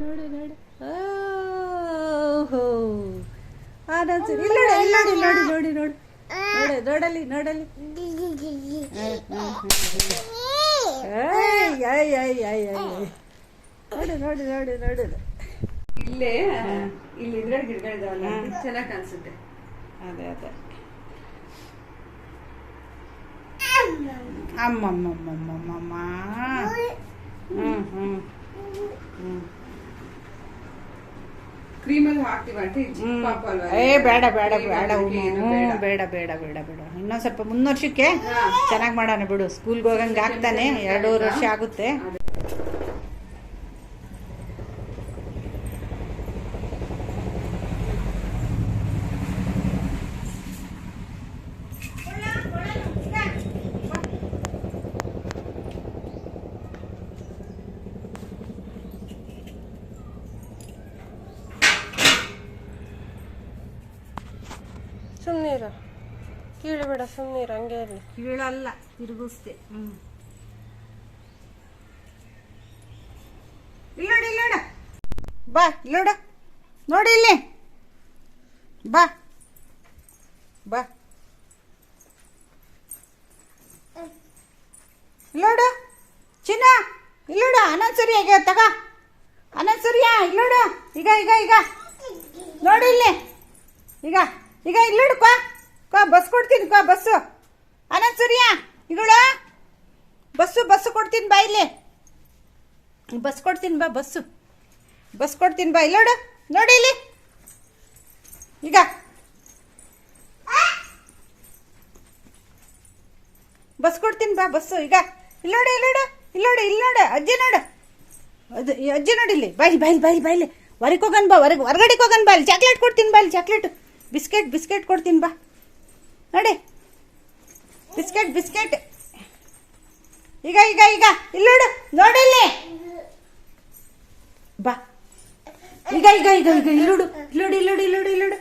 ನೋಡಿ ನೋಡು. ಓಹೋ. ಆನಂದ್ ಇಲ್ಲಿ ನೋಡಿ ಇಲ್ಲಿ ನೋಡಿ ನೋಡಿ ನೋಡಿ ನೋಡು. ನೋಡಿ ನೋಡಲಿ ನೋಡಲಿ ಏಯ್ ನೋಡು ನೋಡು ನೋಡು ಏಯ್ ಏಯ್. ನೋಡಿ ನೋಡಿ ನೋಡಿ ನೋಡಿ. ಇಲ್ಲೇ ಇಲ್ಲಿ ಇದ್ರಲ್ಲಿ ಗಿಡಗಳಿದಾವಲ್ಲ ಚೆನ್ನಾಗಿ ಕಾಣಿಸುತ್ತೆ. ಅದೇ ಅದೇ. ಅಮ್ಮಮ್ಮಮ್ಮಮ್ಮಮ್ಮ ಹ್ಞೂ ಹ್ಞೂ ಹ್ಞೂ ಕ್ರೀಮಲ್ಲಿ ಹಾಕ್ತೀವಿ ಆಂಟಿ ಚಿಕ್ಕ ಪಾಪ ಅಲ್ವಾ? ಏ ಬೇಡ ಬೇಡ ಬೇಡ. ಬೇಡ. ಬೇಡ ಬೇಡ ಬೇಡ ಬೇಡ ಇನ್ನೊಂದು ಸ್ವಲ್ಪ ಮುನ್ನ ವರ್ಷಕ್ಕೆ ಚೆನ್ನಾಗಿ ಮಾಡೋಣ ಬಿಡು. ಸ್ಕೂಲ್ಗೆ ಹೋಗಂಗೆ ಆಗ್ತಾನೆ. ಎರಡೂವರೆ ವರ್ಷ ಆಗುತ್ತೆ. ಸುಮ್ಮನಿರ ಕೀಳಬೇಡ ಸುಮ್ಮನಿರ ಹಂಗೆ ಇರಲಿ. ಕೀಳಲ್ಲ ತಿರುಗಿಸ್ತೆ ಹ್ಞೂ ಇಲ್ಲ ನೋಡಿ ನೋಡು. ಬಾ ಇಲ್ಲ ನೋಡು. ಇಲ್ಲಿ. ಬಾ. ಬಾ. ಇಲ್ಲೋಡು ಚಿನ್ನ ಇಲ್ಲ ನೋಡು. ಅನಂತ್ ಸೂರ್ಯ ಈಗ ತಗ. ಅನಂತ್ ಸೂರ್ಯ? ಇಲ್ಲ ನೋಡು. ಈಗ ಈಗ ಈಗ. ನೋಡಿ ಇಲ್ಲಿ. ಈಗ. ಈಗ ಇಲ್ಲಿಡು ಕ್ವಾ ಕಾ. ಕಾ, ಬಸ್ ಕೊಡ್ತೀನಿ, ಕಾ, ಬಸ್ಸು. ಅನಂತ ಸೂರ್ಯ ಇಗಳು ಬಸ್ಸು ಬಸ್ಸು ಕೊಡ್ತೀನಿ ಬಾ ಇಲ್ಲಿ. ಬಸ್ ಕೊಡ್ತೀನಿ ಬಾ, ಬಸ್ಸು. ಬಸ್ ಕೊಡ್ತೀನಿ ಬಾ ಇಲ್ಲೋಡು ನೋಡಿ. ಇಲ್ಲಿ. ಈಗ. ಬಸ್ ಕೊಡ್ತೀನಿ ಬಾ, ಬಸ್ಸು. ಈಗ. ಇಲ್ಲೋಡು ಇಲ್ಲೋಡು ಇಲ್ಲೋಡು ಇಲ್ಲೋಡು ಅಜ್ಜಿ ನೋಡು. ಅದು ಅಜ್ಜಿ ನೋಡಿ ಇಲ್ಲಿ. ಬಾಯಿ ಬಾಯಿ ಬಾಯಿ ಬಾಯಿಲಿ ಹೊರಗೆ ಹೋಗನ್ ಬಾ, ಹೊರಗೆ ಹೊರಗಡೆಗೆ ಹೋಗನ್ ಬಾ ಇಲ್ಲಿ. ಚಾಕ್ಲೇಟ್ ಕೊಡ್ತೀನಿ ಬಾ ಇಲ್ಲಿ ಚಾಕ್ಲೇಟ್ ಬಿಸ್ಕೆಟ್ ಬಿಸ್ಕೆಟ್ ಕೊಡ್ತೀನಿ ಬಾ. ನೋಡಿ. Biscuit biscuit. ಈಗ ಈಗ ಈಗ. ಇಲ್ಲಿ ನೋಡು. ನೋಡಿ ಇಲ್ಲಿ. ಬಾ. ಈಗ ಈಗ ಈಗ ಈಗ. ಇಲ್ಲೋಡು ಇಲ್ಲೋಡು ಇಲ್ಲೋಡು ಇಲ್ಲೋಡು ಇಲ್ಲೋಡು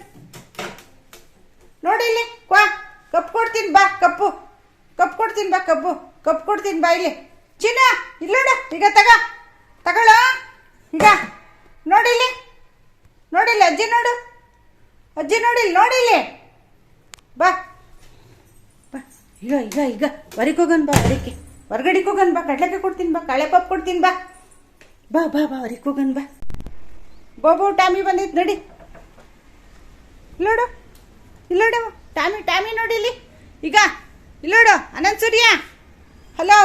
ನೋಡಿ, ಇಲ್ಲಿ ಕ್ವಾ. ಕಪ್ ಕೊಡ್ತೀನಿ ಬಾ, ಕಪ್ಪು. ಕಪ್ ಕೊಡ್ತೀನಿ ಬಾ, ಕಬ್ಬು. ಕಪ್ ಕೊಡ್ತೀನಿ ಬಾ, ಇಲ್ಲಿ. ಚಿನ್ನ ಇಲ್ಲೋಡು ಈಗ ತಗ. ತಗೊಳ್ಳೋ. ಈಗ. ನೋಡಿಲ್ಲಿ ನೋಡಿಲ್ಲ ಅಜ್ಜಿ ನೋಡು. ಅಜ್ಜಿ ನೋಡಿಲ್ಲಿ ನೋಡಿಲ್ಲಿ? ಬಾ. ಬಾ. ಈಗ ಈಗ ಈಗ. ಹೊರಗೆ ಬಾ ಹೊರಕ್ಕೆ ಹೊರಗಡೆಗೆ ಹೋಗನ್ ಬಾ. ಕಡಲೆಕಾಯಿ ಕೊಡ್ತೀನಿ ಬಾ ಕಳೆ ಪಾಪ್ ಕೊಡ್ತೀನಿ ಬಾ. ಬಾ ಬಾ ಬಾ, ಹೊರಗೆ ಹೋಗನ್ ಬಾ. ಬಾಬು, ಟಾಮಿ ಬಂದೈತೆ ನೋಡಿ. ಇಲ್ಲೋಡು. ಇಲ್ಲೋಡು. ಟಾಮಿ ಟಾಮಿ ನೋಡಿ ಇಲ್ಲಿ ಈಗ, ಇಲ್ಲೋಡು. ಅನಂತ್ ಸೂರ್ಯ. ಹಲೋ.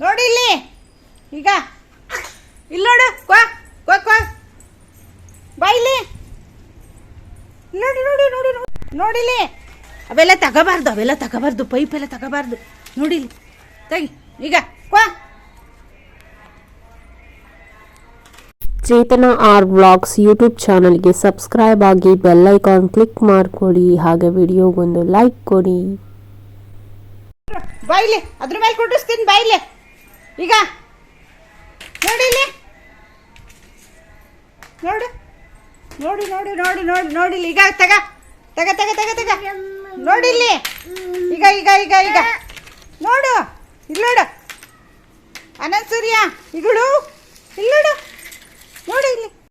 ನೋಡಿ ಇಲ್ಲಿ ಈಗ. ಇಲ್ಲೋಡು ಕ್ವಾ ಬಾ ಇಲ್ಲಿ ನೋಡಿ ನೋಡಿ ನೋಡಿ ನೋಡಿ. ನೋಡಿಲಿ. ಅವೆಲ್ಲ ತಗೋಬಾರ್ದು ಅವೆಲ್ಲ ತಗೋಬಾರ್ದು ಪೈಪ್ ಎಲ್ಲ ತಗೋಬಾರ್ದು. ನೋಡಿಲಿ. ತಗಿ. ಈಗ ಕ್ವಾ. ಚೇತನ ಆರ್ ಬ್ಲಾಗ್ಸ್ ಯೂಟ್ಯೂಬ್ ಚಾನಲ್ಗೆ ಸಬ್ಸ್ಕ್ರೈಬ್ ಆಗಿ ಬೆಲ್ ಐಕಾನ್ ಕ್ಲಿಕ್ ಮಾಡಿಕೊಡಿ. ಹಾಗೆ ವಿಡಿಯೋಗೊಂದು ಲೈಕ್ ಕೊಡಿ. ಬೈಲಿ ಅದ್ರ ಮೇಲೆ ಕುಟ್ಟಿಸ್ತೀನಿ ಬೈಲಿ ಈಗ. ನೋಡಿ ಇಲ್ಲಿ ನೋಡು. ನೋಡಿ ನೋಡಿ ನೋಡಿ ನೋಡಿ, ನೋಡಿಲ್ಲ. ಈಗ ತಗ ತಗ ತಗ ತಗ ತಗ. ನೋಡಿಲ್ಲಿ. ಈಗ ಈಗ ಈಗ ಈಗ. ನೋಡು, ಇಲ್ಲಿ ನೋಡು. ಅನಂತ ಸೂರ್ಯ ಇಗಳು ಇಲ್ಲಿ ನೋಡು. ನೋಡಿ ಇಲ್ಲಿ.